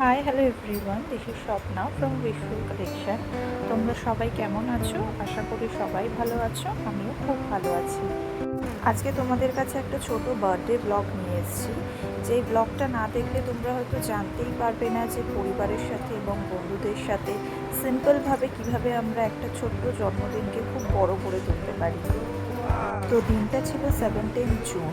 Hi hello everyone this is Swapna from wishful collection তোমরা সবাই কেমন আছো? আশা করি সবাই ভালো আছো। আমিও খুব ভালো আছি। আজকে তোমাদের কাছে একটা ছোট বার্থডে ব্লগ নিয়ে এসেছি। যেই ব্লগটা না দেখলে তোমরা হয়তো জানতেই পারবে না যে পরিবারের সাথে এবং বন্ধুদের সাথে সিম্পলভাবে কীভাবে আমরা একটা ছোট্ট জন্মদিনকে খুব বড় করে তুলতে পারি। তো দিনটা ছিল সেভেন্টিন জুন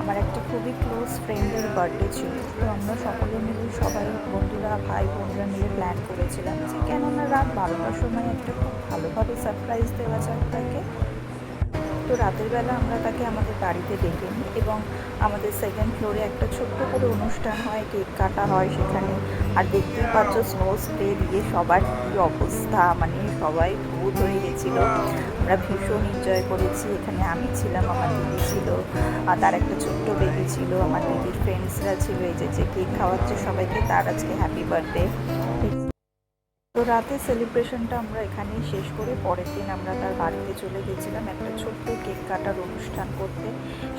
আমার একটা খুবই ক্লোজ ফ্রেন্ডের বার্থডে ছিল। তো আমরা সকলে মিলে সবাই, বন্ধুরা, ভাই, বোনরা মিলে প্ল্যান করেছিলাম যে কেননা রাত বারোটার সময় একটা খুব ভালোভাবে সারপ্রাইজ দেওয়া যায় তাকে। তো রাতের বেলা আমরা তাকে আমাদের বাড়িতে ডেকে নিই এবং আমাদের সেকেন্ড ফ্লোরে একটা ছোট্ট করে অনুষ্ঠান হয়, কেক কাটা হয় সেখানে। আর দেখতেই পাচ্ছ স্নো স্প্রে দিয়ে সবার কী অবস্থা মানে সবাই ভূত হয়ে গেছিল। আমরা ভীষণ এনজয় করেছি। এখানে আমি ছিলাম, আমার দিদি ছিল, আর তার একটা ছোট্ট বেবি ছিল। আমার দিদির ফ্রেন্ডসরা ছিল, এই যে যে কেক খাওয়াচ্ছে সবাইকে, তার আজকে হ্যাপি বার্থডে তো রাতে সেলিব্রেশনটা আমরা এখানেই শেষ করে। পরের দিন আমরা তার বাড়িতে চলে গেছিলাম একটা ছোট্ট কেক কাটার অনুষ্ঠান করতে।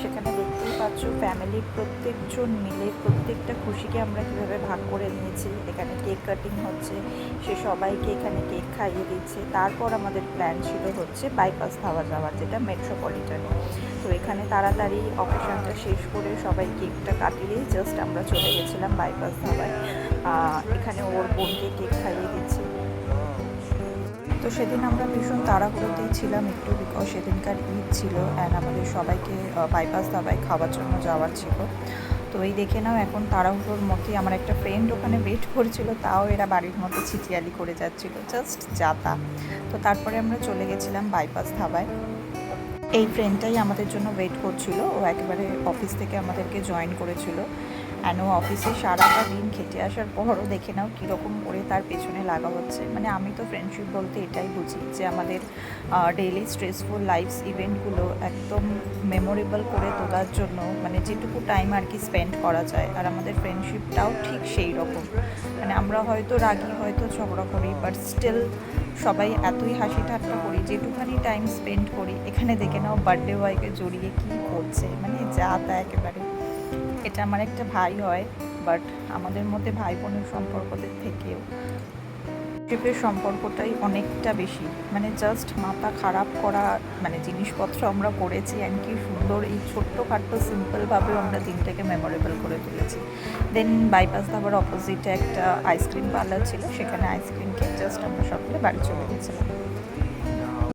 সেখানে দেখতেই পাচ্ছ ফ্যামিলির প্রত্যেকজন মিলে প্রত্যেকটা খুশিকে আমরা কীভাবে ভাগ করে নিয়েছি। এখানে কেক কাটিং হচ্ছে, সে সবাইকে এখানে কেক খাইয়ে দিচ্ছে। তারপর আমাদের প্ল্যান ছিল হচ্ছে বাইপাস ধাওয়া যাওয়ার যেটা মেট্রোপলিটনে তো এখানে তাড়াতাড়ি অকেশনটা শেষ করে সবাই কেকটা কাটিয়েই জাস্ট আমরা চলে গেছিলাম বাইপাস ধাবায় এখানে ওর বোনকে কেক খাইয়ে দিচ্ছি। তো সেদিন আমরা ভীষণ তাড়াহুড়োতেই ছিলাম একটু বিকজ সেদিনকার ঈদ ছিল অ্যান্ড আমাদের সবাইকে বাইপাস দাবায় খাওয়ার জন্য যাওয়ার ছিল। তো এই দেখে নাও এখন তাড়াহুড়োর মধ্যেই আমার একটা ফ্রেন্ড ওখানে ওয়েট করছিল, তাও এরা বাড়ির মধ্যে ছিটিয়ালি করে যাচ্ছিল জাস্ট যাতা তো। তারপরে আমরা চলে গেছিলাম বাইপাস ধাবায়। এই ফ্রেন্ডটাই আমাদের জন্য ওয়েট করছিল, ও একেবারে অফিস থেকে আমাদেরকে জয়েন করেছিল। অ্যান্ড ও অফিসে সারাটা দিন খেটে আসার পরও দেখে নাও কীরকম করে তার পেছনে লাগা হচ্ছে। মানে আমি তো ফ্রেন্ডশিপ বলতে এটাই বুঝি যে আমাদের ডেইলি স্ট্রেসফুল লাইফস ইভেন্টগুলো একদম মেমোরেবল করে তোলার জন্য মানে যেটুকু টাইম আর কি স্পেন্ড করা যায়। আর আমাদের ফ্রেন্ডশিপটাও ঠিক সেই রকম। মানে আমরা হয়তো রাগি, হয়তো ঝগড়া করি বাট স্টিল সবাই এতই হাসি ঠাট্টা করি যেটুখানি টাইম স্পেন্ড করি, এখানে দেখে নাও বার্থডে বয়কে জড়িয়ে কী করছে। মানে যা তা একেবারে। এটা আমার একটা ভাই হয় বাট আমাদের মধ্যে ভাই বোনের সম্পর্কদের থেকেও। ট্রিপের সম্পর্কটাই অনেকটা বেশি। মানে জাস্ট মাথা খারাপ করা মানে জিনিসপত্র আমরা করেছি অ্যান্ড কি সুন্দর এই ছোট্টখাট্টো সিম্পলভাবেও আমরা দিনটাকে মেমোরেবল করে তুলেছি। দেন বাইপাস ধাবার অপোজিটে একটা আইসক্রিম পার্লার ছিল, সেখানে আইসক্রিম খেয়ে জাস্ট আমরা সকলে বাড়ি চলে গেছিলাম।